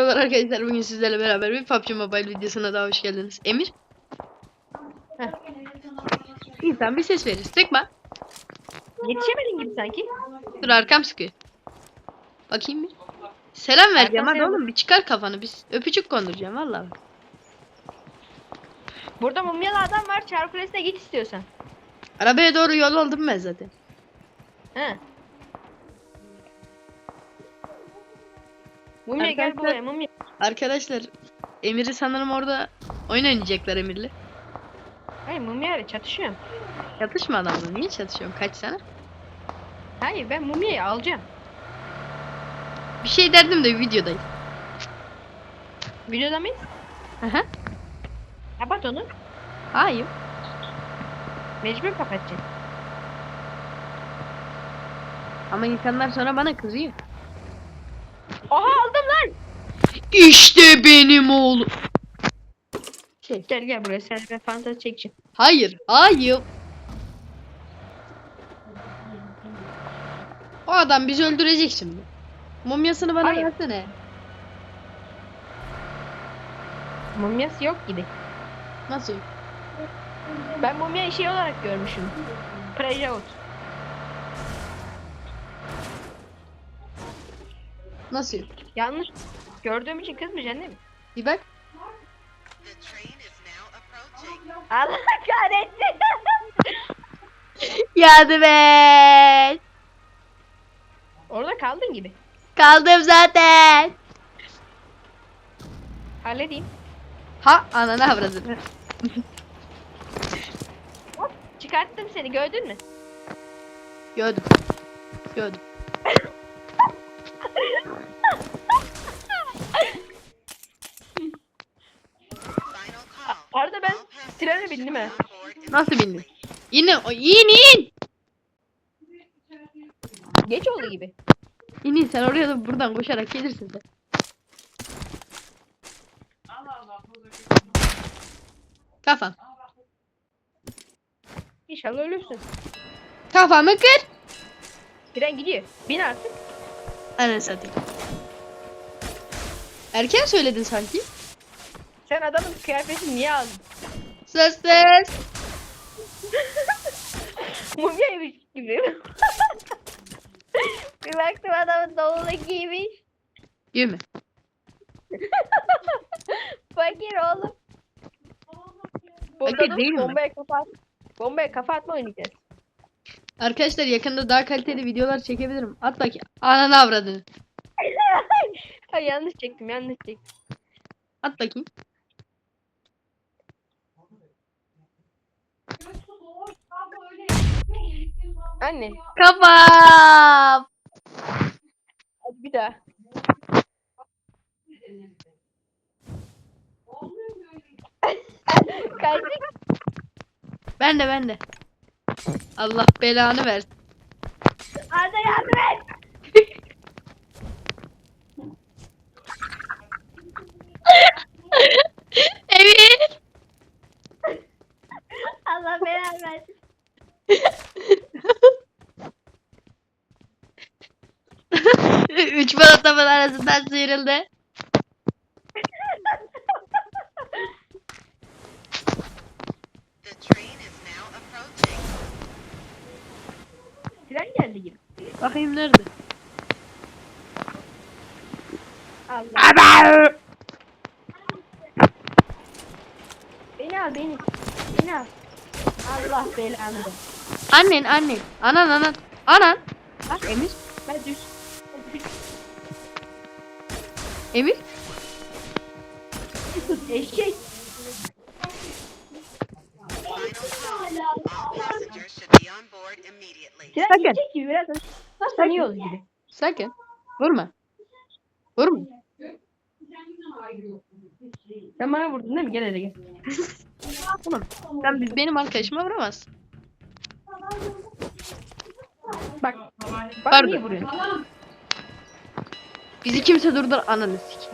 Merhaba arkadaşlar bugün sizlerle beraber bir PUBG Mobile videosuna daha hoş geldiniz. Emir. Heh. İnsan bir ses verir. Tekme. Yetişemedin gibi sanki. Dur arkam sıkıyor. Bakayım bir. Selam vereceğim hadi selam. oğlum bir çıkar kafanı biz. Öpücük konduracağım vallahi. bak. Burada mumyalı adam var. Çağrı Kulesi'ne git istiyorsan. Arabaya doğru yol oldum ben zaten. He. Mumya gel Arkadaşlar- buraya mumya. Arkadaşlar Emir'i sanırım orada oyun oynayacaklar Emir'le. Hayır mumya ile çatışıyorum. Yatışma adamla niye çatışıyorum kaç sana? Hayır ben mumyayı alacağım. Bir şey derdim de videodayım. Videoda mıyız? Aha. Kapat onu. Hayır. Mecbur kapatacaksın. Ama insanlar sonra bana kızıyor. Oha. İşte benim oğlum. Şey. Gel gel buraya sen ben fantezi çekeceğim. Hayır, hayır. O adam bizi öldürecek şimdi. Mumyasını bana Hayır. versene. Mumyası yok gibi. Nasıl? Ben mumyayı şey olarak görmüşüm. Prejout. Nasıl? Yanlış. Gördüğüm için kızmayacaksın değil mi? Bir bak. Allah kahretsin. Yardım et. Orada kaldın gibi. Kaldım zaten. Halledeyim. Ha ananı avradını. Çıkarttım seni gördün mü? Gördüm. Gördüm. Trene board immediately. Nasıl bindin? Yine in in. Geç oldu gibi. İn in sen oraya da buradan koşarak gelirsin sen. Kafam. İnşallah ölürsün. Kafamı kır. Tren gidiyor. Bin artık. Ananı satayım. Erken söyledin sanki. Sen adamın kıyafetini niye aldın? Ses ses. Mumyaymış gibi. Bir baktım adamın doğulu giymiş. Gülme. Fakir oğlum. Dur, değil mi? Bombaya kafa at. Bombaya kafa atma oynayacağız. Arkadaşlar yakında daha kaliteli videolar çekebilirim. At bakayım. Ananı avradını. Ay yanlış çektim yanlış çektim. At bakayım. Anne Kafam. hadi bir daha. Kaçtık. Ben de ben de. Allah belanı versin. Arda yardım et. Emir. Allah belanı versin. Üç balataman arasından sıyrıldı. The train is now approaching. Tren geldi gibi. Bakayım nerede? Allah. Aba! Beni al beni. Beni al. Allah belanı. Annen annen. Anan anan. Anan. Bak Emir. Ben düş. Emir. Eşek. Final Sakın. gidecek gibi. Sakın. Vurma. Vurma. Sen bana vurdun değil mi? Gel hele gel. Oğlum sen bi- benim arkadaşıma vuramazsın. Bak. Bak Pardon. niye vuruyorsun? Bizi kimse durdur ananı sik.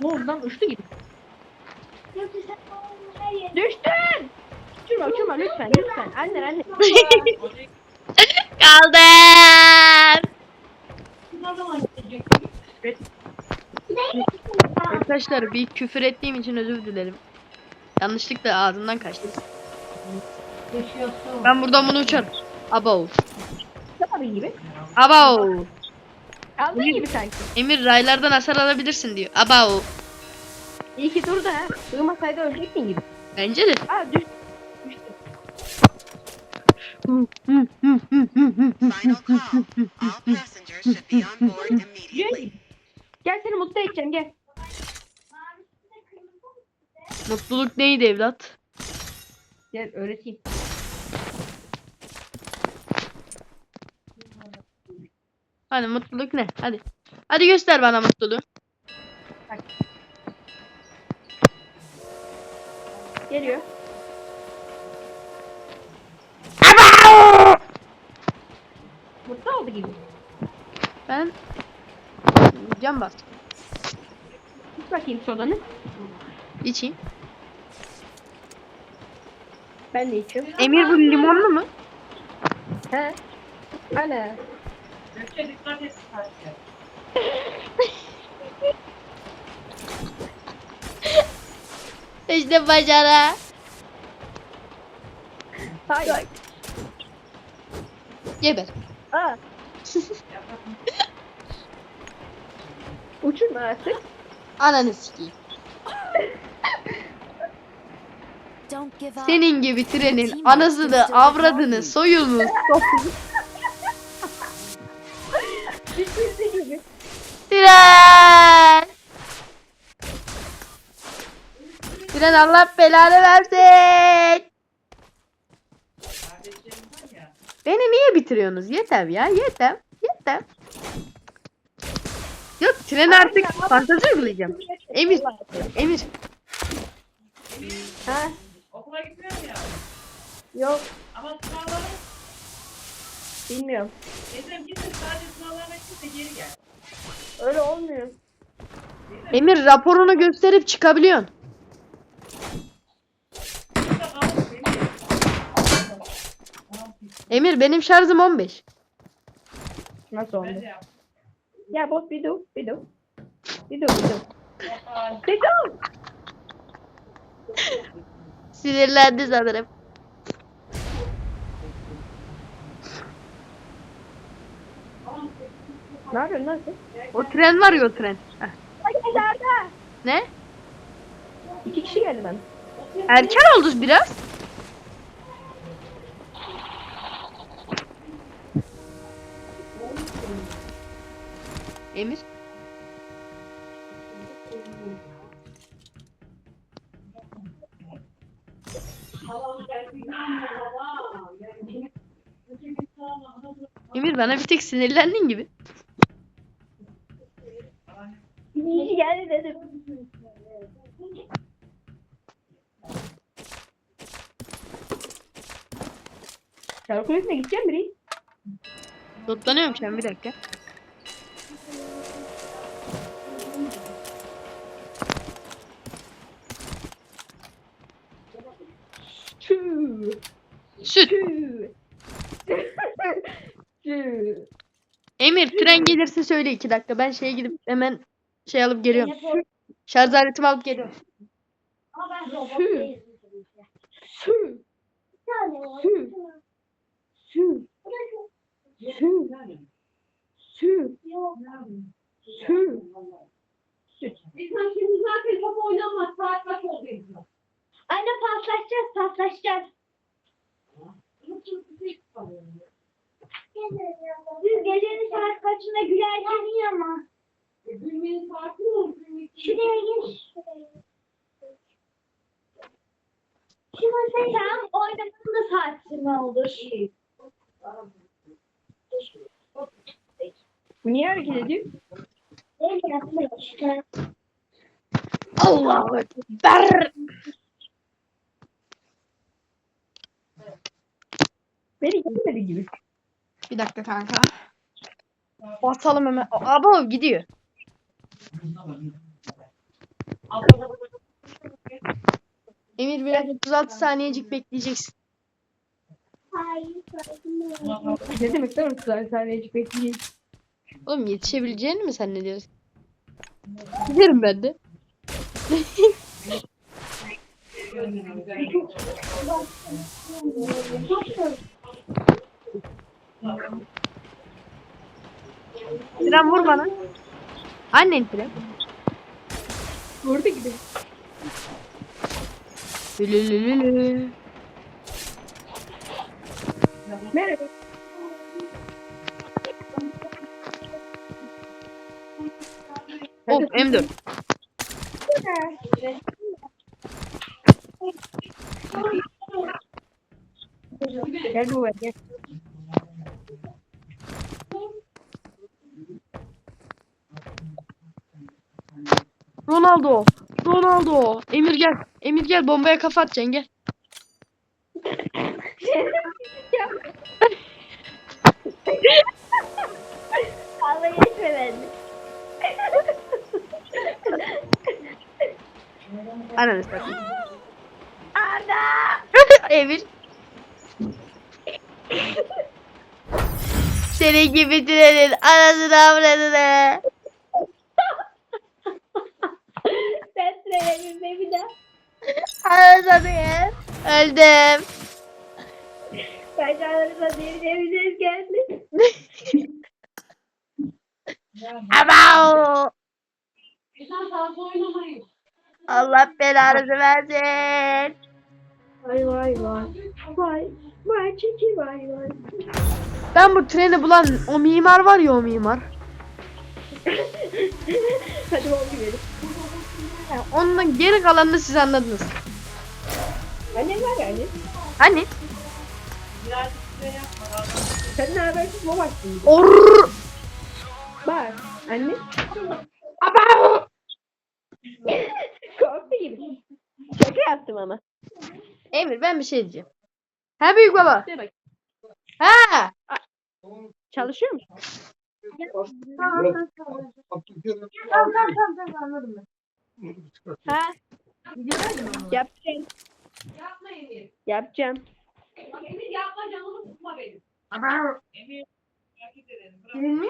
Ne oldu lan? Uçtu gibi. Düştün! Uçurma uçurma lütfen lütfen. Anne anne. Kaldım. Arkadaşlar bir küfür ettiğim için özür dilerim. Yanlışlıkla ağzımdan kaçtı. Ben buradan bunu uçarım. Abo. Tabii gibi. Aldığın gibi sanki. Emir raylardan hasar alabilirsin diyor. Abo. İyi ki durdu ha. Sığmasaydı ölecektin gibi. Bence de. Aa düş. Düştü. Final call. All passengers should be on board immediately. Gel seni mutlu edeceğim gel. Mutluluk neydi evlat? Gel öğreteyim. Hadi mutluluk ne? Hadi. Hadi göster bana mutluluğu. Geliyor. Mutlu oldu gibi. Ben cam bas. Tut bakayım sodanı. İçeyim. Ben de içiyorum. Emir bu limonlu mu? He. Ana. İşte başara. Hayır. Geber. Aa. Uçurma artık. Ananı sikeyim. Don't give up. Senin gibi trenin anasını, avradını, soyulmuş. Bitirdi gibi. Tren! Tren Allah belanı versin. Beni niye bitiriyorsunuz? Yeter ya, yeter. Yeter. Yok tren artık fantezi uygulayacağım. Emir, Emir. Ha? Okula gitmiyor mu ya? Yok. Ama sınavlara Bilmiyorum. Ezem gitsin sadece sınavlarına git de geri gel. Öyle olmuyor. Emir raporunu gösterip çıkabiliyorsun. Burada kalın beni. Emir benim şarjım 15. Nasıl Ben oldu? Ya boss bir dur. Bir dur. Bir dur. Bir dur. Bir dur. Sinirlendi sanırım. Ne yapıyorsun lan sen? O tren var ya o tren. Heh. Ne? İki kişi geldi bana. Erken oldu biraz. Emir. Emir bana bir tek sinirlendin gibi. Kişi geldi dedim. Kulesine gideceğim biri. Toplanıyorum şu an bir dakika. Tren gelirse söyle iki dakika. Ben şeye gidip hemen şey alıp geliyorum. Şarj aletimi alıp geliyorum. Tüh. Tüh. Tüh. Tüh. Tüh. Tüh. Tüh. İnsan şimdi zaten top oynamaz. Saat kaç oldu insan? Anne paslaşacağız, paslaşacağız. Siz gecenin saat kaçında gülersiniz ama. E, Gülmenin saati mi oldu? Şuraya geç. Şuna sen tamam oynamanın da saati mi olur? Bu niye hareket ediyor? Evet, yapmış. Allahu Ekber. Beni gitmedi gibi. Bir dakika kanka. Basalım hemen. Abo gidiyor. Emir biraz 36 saniyecik bekleyeceksin. Hayır, Ne demek lan 30 saniyecik bekleyeyim. Oğlum yetişebileceğini mi zannediyorsun? Giderim ben de. Tren vur bana. Annen tren. Vurdu gibi. Lülülülülü. Merhaba. Of M4. Gel bu gel. Ronaldo. Ronaldo. Emir gel. Emir gel bombaya kafa atacaksın gel. Kavga geçme bende. Ananı satayım. Arda! Emir. Senin gibi trenin anasını avradını. Ben sıraya bir daha. Anasını Öldüm. Ben canlarıma bir bir geldi. Ama. Allah belanızı versin. Vay vay vay. Vay. Vay çeki vay vay. Ben bu treni bulan o mimar var ya o mimar. Hadi bol gidelim. Ya Ondan geri kalanını siz anladınız. Annem var yani. Hani? Sen ne habersiz bu varsın. Or. Bak. Anne. Korktu gibi. Şaka yaptım ama. Emir ben bir şey diyeceğim. Ha büyük baba. De bak. Ha. Çalışıyor musun? Tamam tamam tamam anladım ben. Ha? Yapacağım. Yapma Emir. Yapacağım. Bak Emir yapma canımı sıkma benim. Emir. Hareket edelim. Senin mi?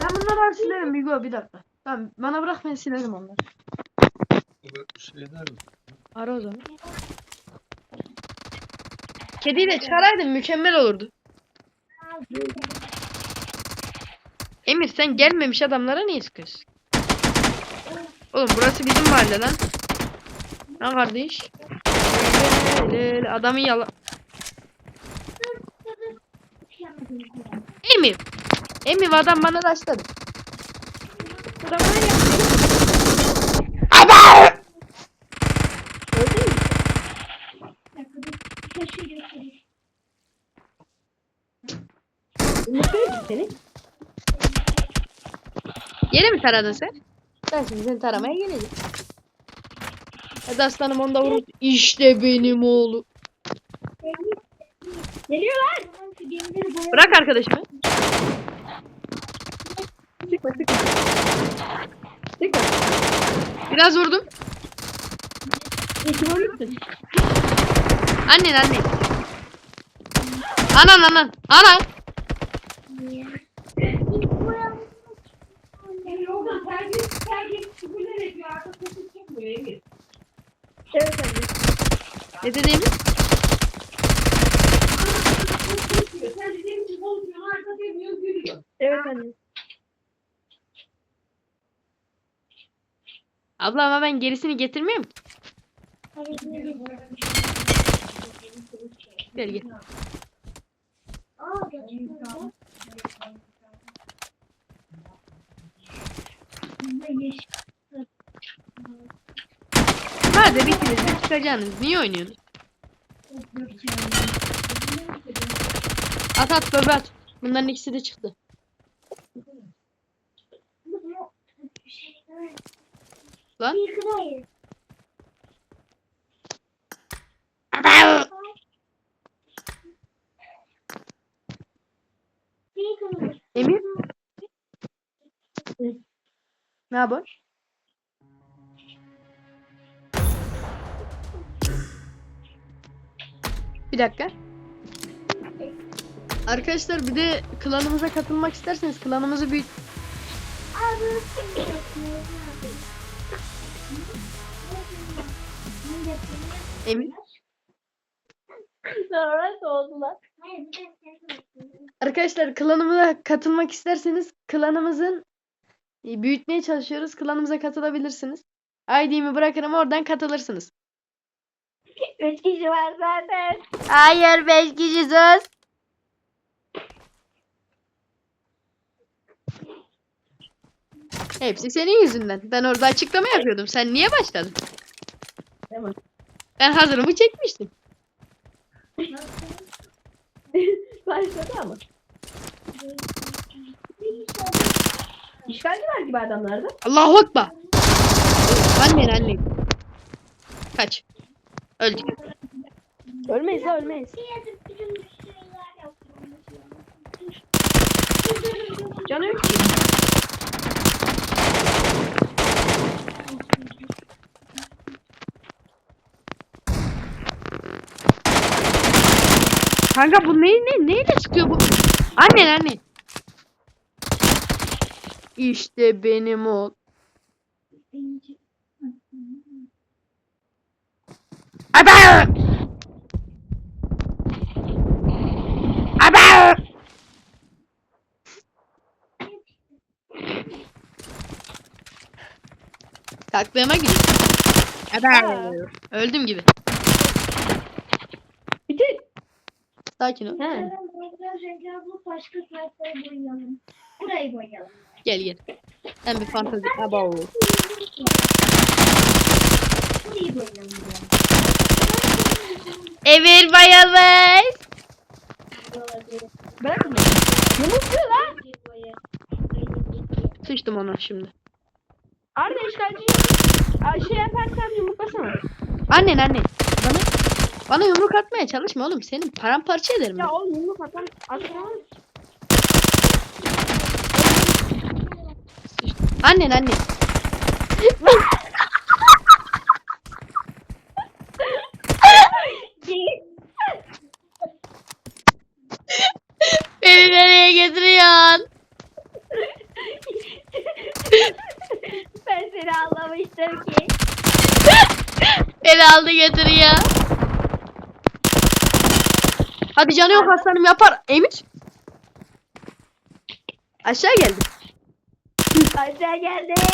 Ben bunları silerim Bigo bir dakika. Tamam bana bırak ben silerim onları. Şeyler mi? Ara o zaman. Kediyi de çıkaraydın mükemmel olurdu. Emir sen gelmemiş adamlara niye sıkıyorsun? Oğlum burası bizim mahalle lan. Ha kardeş. Adamı yala... Emir. Emir adam bana taşladı. Ne seni? Yere mi taradın sen? Ben şimdi seni taramaya geleceğim. Hadi aslanım onu da vurun. İşte benim oğlum. Geliyorlar. Bırak arkadaşımı. Sıkma sıkma. Sıkma. Biraz vurdum. İki vurursun. Annen annen. Anan anan. Anan. Evet anne. Ne dedi Emir? Konuşuyor. Sen de demin konuşuyorsun. Arka demiyor gülüyor. Evet anne. Abla ama ben gerisini getirmiyorum. ki. Gel gel. Hadi ikiniz de çıkacaksınız. Niye oynuyorsunuz? At at bebe at. Bunların ikisi de çıktı. Lan. Emir. Ne yapıyorsun? Dakika. Arkadaşlar bir de klanımıza katılmak isterseniz klanımızı büyüt Emin. Sonra soğudular. Arkadaşlar klanımıza katılmak isterseniz klanımızın e, büyütmeye çalışıyoruz. Klanımıza katılabilirsiniz. ID'mi bırakırım oradan katılırsınız. Üç kişi var zaten. Hayır 5 kişi söz. Hepsi senin yüzünden. Ben orada açıklama yapıyordum. Sen niye başladın? Tamam. Ben hazırımı çekmiştim. Başladı ama. İşgalci var gibi adamlarda. Allahu Ekber. Annen annen. Kaç. Öldük. Ölmeyiz ha ölmeyiz. Canı yok ki. Kanka bu ne ne neyle sıkıyor bu? Annen annen. İşte benim o. Aba! Aba! Taklığıma gidiyor. Aba! Öldüm gibi. Bitir. Sakin ol. He. bu başka sayfaya boyayalım. Burayı boyayalım. Gel gel. Sen bir fantezi. Aba o. Burayı boyayalım. Emir bayılmış. Bırak bunu. Yumurtluyor lan. Sıçtım ona şimdi. Arda işgalci. Aa, Şey yaparsan yumurtlasana. Annen annen. Bana, bana yumruk atmaya çalışma oğlum. Senin paramparça ederim. ben. Ya oğlum yumruk atan. Atma. Annen annen. Beni nereye getiriyorsun? ben seni anlamıştım ki. Beni aldı getiriyor. Hadi canı yok aslanım yapar. Emir. Aşağı geldi. Aşağı geldi.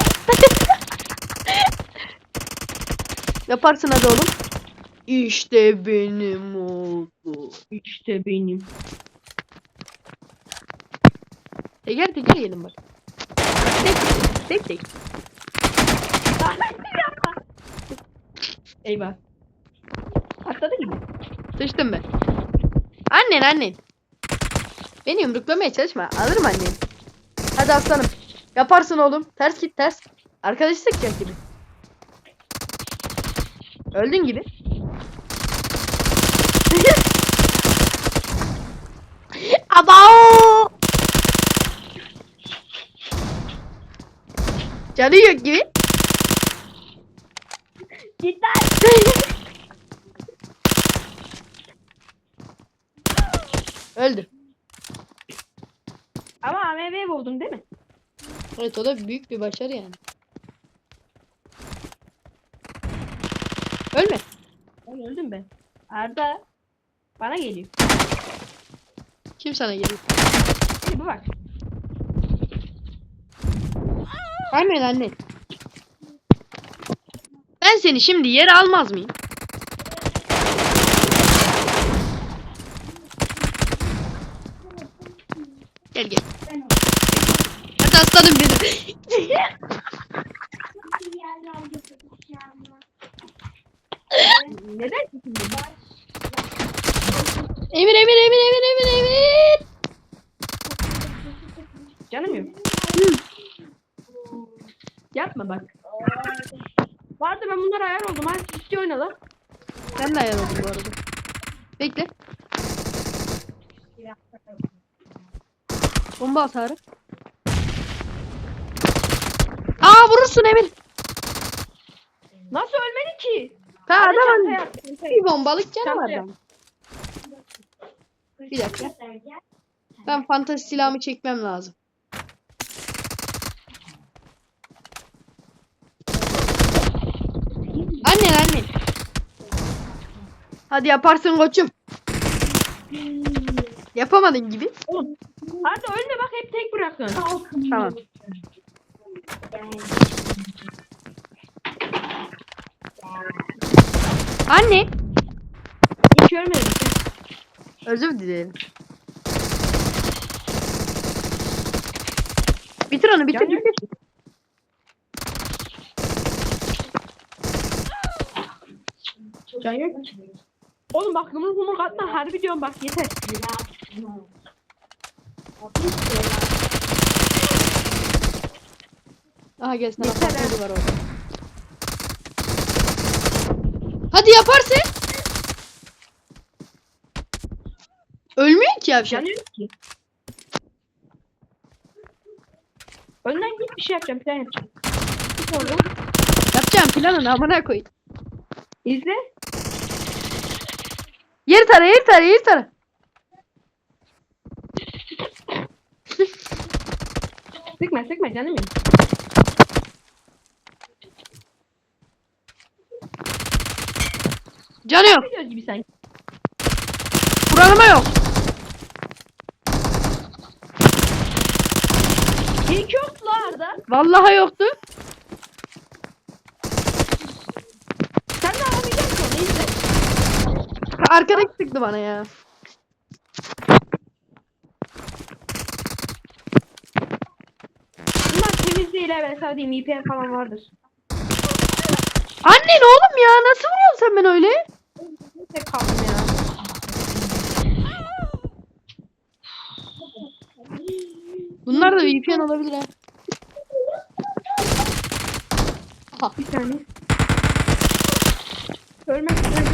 Yaparsın hadi oğlum. İşte benim oldu. İşte benim. Teker teker yiyelim bak. Tek tek. Tek tek. Yapma. Eyvah. Patladı gibi. Sıçtım ben. Annen annen. Beni yumruklamaya çalışma. Alırım annen. Hadi aslanım. Yaparsın oğlum. Ters git ters. Arkadaşı sıkacak gibi. Öldün gibi. Abao! Canı yok gibi. Cidden. Öldü. Ama AMV buldun değil mi? Evet o da büyük bir başarı yani. Ölme. Ben öldüm ben. Arda. Bana geliyor. Kim sana geliyor? Hadi bu bak. Annen anne. Ben seni şimdi yere almaz mıyım? Gel gel. Hadi aslanım benim. Neden şimdi? Emir Emir Emir Emir Emir Emir. Canım yok. Yapma bak. Vardı ben bunlara ayar oldum. Hadi ciddi oyna lan. Ben de ayar oldum bu arada. Bekle. Bomba atarı. Aa vurursun Emir. Nasıl ölmedi ki? Ha Hadi adam çantaya çantaya. bir bombalık canı var Çantaya. adamın. Bir dakika. Ben fantezi silahımı çekmem lazım. Annen annen. Hadi yaparsın koçum. Yapamadın gibi. Hadi ölme bak hep tek bırakın. Tamam. Anne. Hiç ölmedim. Özür dilerim. Bitir onu bitir yok. bitir. Can yok. Oğlum bak yumruk yumruk atma harbi diyorum bak yeter. Aha gel sana Yeter patladı var orada. Hadi yaparsın. Ölmüyor ki yavşak. Can yok ki. Önden git bir şey yapacağım plan yapacağım. Git oradan. Yapacağım planını amına koy. İzle. Yer tara yer tara yer tara. Sıkma sıkma canım benim. Canı yok. Biliyoruz gibi sanki. Kur'anıma yok. İlk yoktu Arda. Vallahi yoktu. Sen de alamayacaksın onu izle. Arkadaki sıktı bana ya. Bunlar temiz değil ben sana diyeyim falan vardır. Annen oğlum ya nasıl vuruyorsun sen beni öyle? Tek kaldım ya. Bunlar da VPN olabilir ha. Aha. Bir saniye. Ölmek istedim.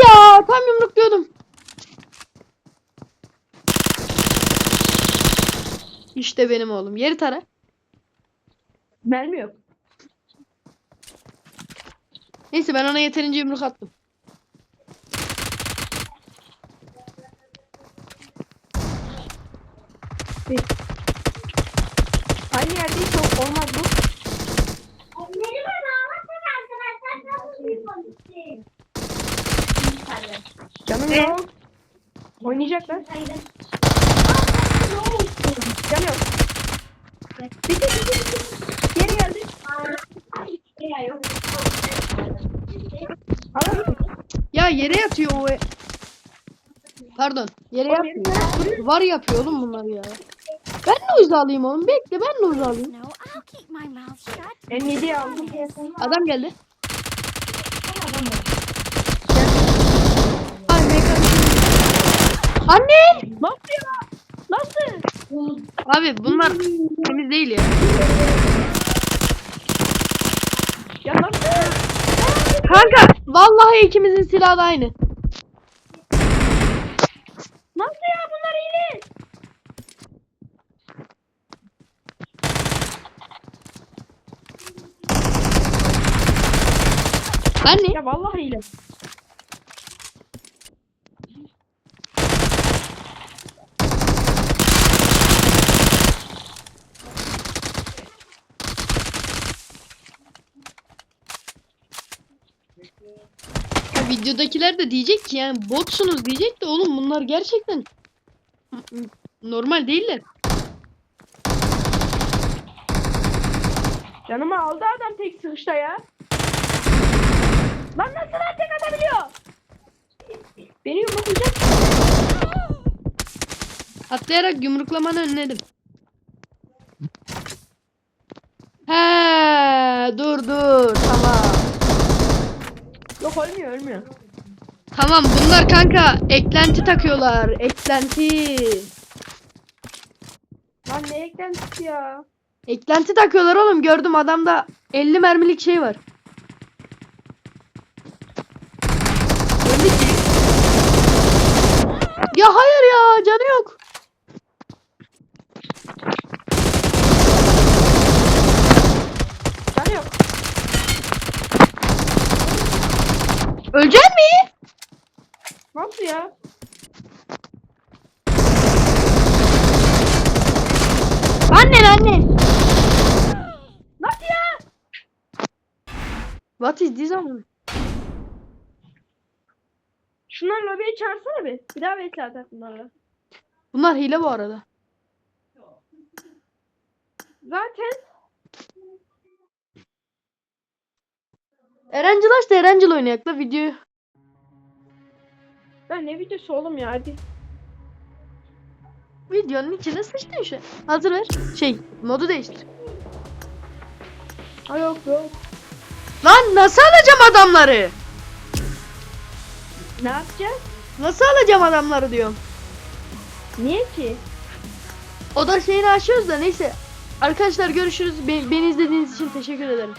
Ya tam yumrukluyordum. İşte benim oğlum. Yeri tara. Mermi yok. Neyse ben ona yeterince yumruk attım. Aynı yerdeyse o- olmaz bu. Benim anamın arkadaşlar nasıl bir polisi? Canım yok. Oynayacaklar. Canım yok. Bitti bitti bitti. Geri geldi. Ya yere yatıyor o. e- Pardon. Yere yatmıyor. Var yapıyor oğlum bunlar ya. Ben de uza alayım oğlum. Bekle ben de uza alayım. No, I'll keep my mouth shut. M7'yi aldım. Adam geldi. Ay mekanik. Anne! Nasıl ya? Nasıl? Abi bunlar temiz değil ya. Ya nasıl? Kanka vallahi ikimizin silahı da aynı. Nasıl ya bunlar hile? Anne. Ya vallahi hile. Videodakiler de diyecek ki yani botsunuz diyecek de oğlum bunlar gerçekten normal değiller. Canımı aldı adam tek sıkışta ya. Lan nasıl lan tek atabiliyor? Beni yumruklayacak. Atlayarak yumruklamanı önledim. He, dur dur tamam. Ölmüyor ölmüyor. Tamam bunlar kanka eklenti takıyorlar. Eklenti. Lan ne eklentisi ya? Eklenti takıyorlar oğlum gördüm adamda 50 mermilik şey var. ya. Annen annen. Nasıl ya? What is this on? Şunları lobiye çağırsana bir. Bir daha bekle zaten bunlarla. Bunlar hile bu arada. Zaten Erencil açtı Erencil oynayakla videoyu ben ne videosu oğlum ya hadi. Videonun içine sıçtın şu. Hazır ver. Şey modu değiştir. Ha yok yok. Lan nasıl alacağım adamları? Ne yapacağız? Nasıl alacağım adamları diyorum. Niye ki? O da şeyini aşıyoruz da neyse. Arkadaşlar görüşürüz. Be- beni izlediğiniz için teşekkür ederim.